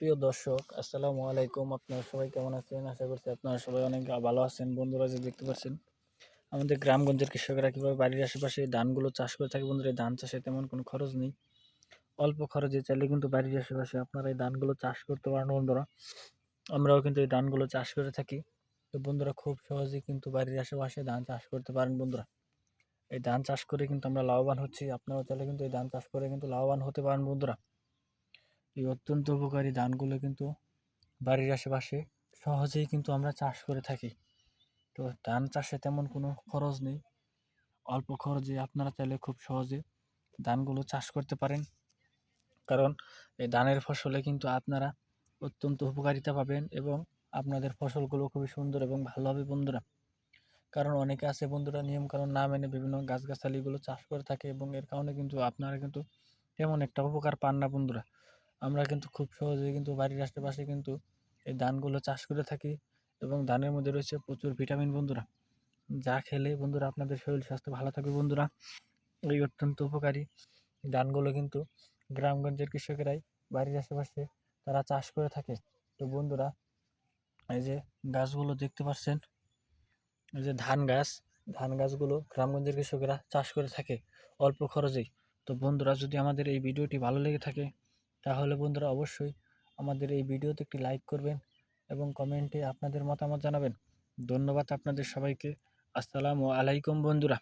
প্রিয় দর্শক, আসসালামু আলাইকুম। আপনারা সবাই কেমন আছেন? আশা করছি আপনারা সবাই অনেক ভালো আছেন। বন্ধুরা যে দেখতে পাচ্ছেন, আমাদের গ্রামগঞ্জের কৃষকরা কীভাবে বাড়ির আশেপাশে ধানগুলো চাষ করে থাকে বন্ধুরা, এই ধান চাষে তেমন কোনো খরচ নেই। অল্প খরচে চাইলে কিন্তু বাড়ির আশেপাশে আপনারা এই ধানগুলো চাষ করতে পারেন বন্ধুরা। আমরাও কিন্তু এই ধানগুলো চাষ করে থাকি। তো বন্ধুরা, খুব সহজেই কিন্তু বাড়ির আশেপাশে ধান চাষ করতে পারেন বন্ধুরা। এই ধান চাষ করে কিন্তু আমরা লাভবান হচ্ছি। আপনারাও চাইলে কিন্তু এই ধান চাষ করে কিন্তু লাভবান হতে পারেন বন্ধুরা। এই অত্যন্ত উপকারী ধানগুলো কিন্তু বাড়ির আশেপাশে সহজেই কিন্তু আমরা চাষ করে থাকি। তো ধান চাষে তেমন কোনো খরচ নেই। অল্প খরচে আপনারা চাইলে খুব সহজে ধানগুলো চাষ করতে পারেন। কারণ এই ধানের ফসলে কিন্তু আপনারা অত্যন্ত উপকারিতা পাবেন এবং আপনাদের ফসলগুলো খুবই সুন্দর এবং ভালো হবে বন্ধুরা। কারণ অনেকে আছে বন্ধুরা নিয়ম নিয়মকানুন না মেনে বিভিন্ন গাছগাছালিগুলো চাষ করে থাকে এবং এর কারণে কিন্তু আপনারা কিন্তু তেমন একটা উপকার পান না বন্ধুরা। আমরা কিন্তু খুব সহজেই কিন্তু বাড়ির আশেপাশে কিন্তু এই ধানগুলো চাষ করে থাকি এবং ধানের মধ্যে রয়েছে প্রচুর ভিটামিন বন্ধুরা। যা খেলে বন্ধুরা আপনাদের শরীর স্বাস্থ্য ভালো থাকবে বন্ধুরা। এই অত্যন্ত উপকারী। ধানগুলো কিন্তু গ্রামগঞ্জের কৃষকেরাই বাড়ির আশেপাশে তারা চাষ করে থাকে। তো বন্ধুরা, এই যে গাছগুলো দেখতে পাচ্ছেন, এই যে ধান গাছ, ধান গাছগুলো গ্রামগঞ্জের কৃষকেরা চাষ করে থাকে অল্প খরচেই। তো বন্ধুরা, যদি আমাদের এই ভিডিওটি ভালো লেগে থাকে তাহলে বন্ধুরা অবশ্যই আমাদের এই ভিডিওতে একটি লাইক করবেন এবং কমেন্টে আপনাদের মতামত জানাবেন। ধন্যবাদ আপনাদের সবাইকে। আসসালামু আলাইকুম বন্ধুরা।